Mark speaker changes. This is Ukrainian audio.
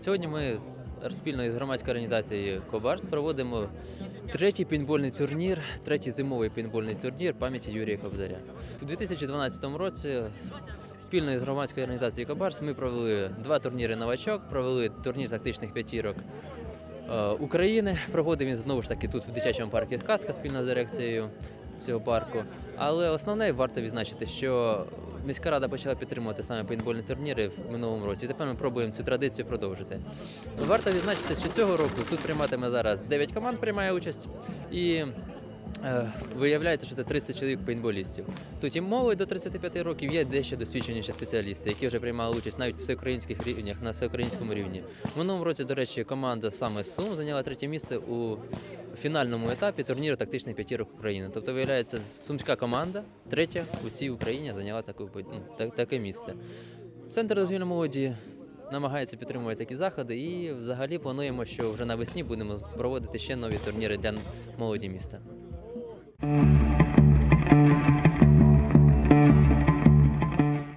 Speaker 1: Сьогодні ми спільно із громадською організацією Кобарс проводимо третій пейнтбольний турнір, третій зимовий пейнтбольний турнір пам'яті Юрія Кобзаря. У 2012 році спільно із громадською організацією Кобарс ми провели два турніри новачок, провели турнір тактичних п'ятірок е, України. Проводив він знову ж таки тут в дитячому парку Казка спільно з дирекцією цього парку. Але основне варто відзначити, що міська рада почала підтримувати саме пейнтбольні турніри в минулому році. Тепер ми пробуємо цю традицію продовжити. Варто відзначити, що цього року тут прийматиме зараз 9 команд приймає участь і. Е, Виявляється, що це 30 чоловік пейнтболістів. Тут і молодь до 35 років є дещо досвідченіші спеціалісти, які вже приймали участь навіть в всеукраїнських рівнях на всеукраїнському рівні. В минулому році, до речі, команда саме Сум зайняла третє місце у фінальному етапі турніру тактичних п'ятірок України. Тобто, виявляється, сумська команда, третя в усій Україні зайняла таку, ну, та- таке місце. Центр дозвільної молоді намагається підтримувати такі заходи, і взагалі плануємо, що вже навесні будемо проводити ще нові турніри для молоді міста.